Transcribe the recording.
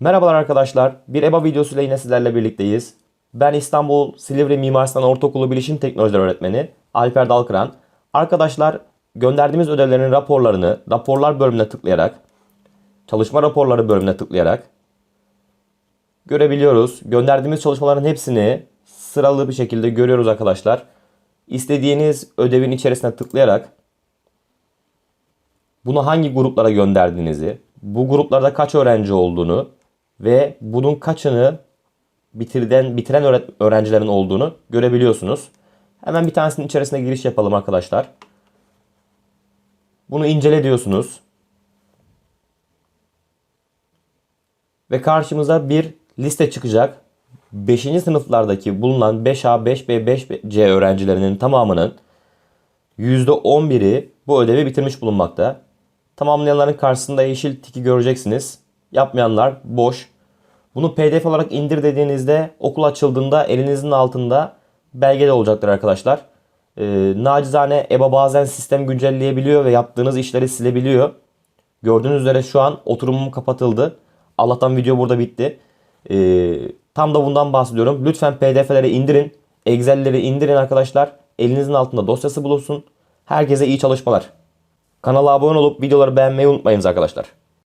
Merhabalar arkadaşlar. Bir EBA videosuyla yine sizlerle birlikteyiz. Ben İstanbul Silivri Mimar Sinan Ortaokulu Bilişim Teknolojileri Öğretmeni Alper Dalkıran. Arkadaşlar gönderdiğimiz ödevlerin raporlarını raporlar bölümüne tıklayarak çalışma raporları bölümüne tıklayarak görebiliyoruz. Gönderdiğimiz çalışmaların hepsini sıralı bir şekilde görüyoruz arkadaşlar. İstediğiniz ödevin içerisine tıklayarak bunu hangi gruplara gönderdiğinizi, bu gruplarda kaç öğrenci olduğunu ve bunun kaçını bitirden bitiren öğrencilerin olduğunu görebiliyorsunuz. Hemen bir tanesinin içerisine giriş yapalım arkadaşlar. Bunu incele diyorsunuz. Ve karşımıza bir liste çıkacak. 5. sınıflardaki bulunan 5A, 5B, 5C öğrencilerinin tamamının %11'i bu ödevi bitirmiş bulunmakta. Tamamlayanların karşısında yeşil tiki göreceksiniz. Yapmayanlar boş. Bunu PDF olarak indir dediğinizde okul açıldığında elinizin altında belge de olacaktır arkadaşlar. Ee, nacizane EBA bazen sistem güncelleyebiliyor ve yaptığınız işleri silebiliyor. Gördüğünüz üzere şu an oturumum kapatıldı. Allah'tan video burada bitti. Ee, tam da bundan bahsediyorum. Lütfen PDF'leri indirin. Excel'leri indirin arkadaşlar. Elinizin altında dosyası bulunsun. Herkese iyi çalışmalar. Kanala abone olup videoları beğenmeyi unutmayınız arkadaşlar.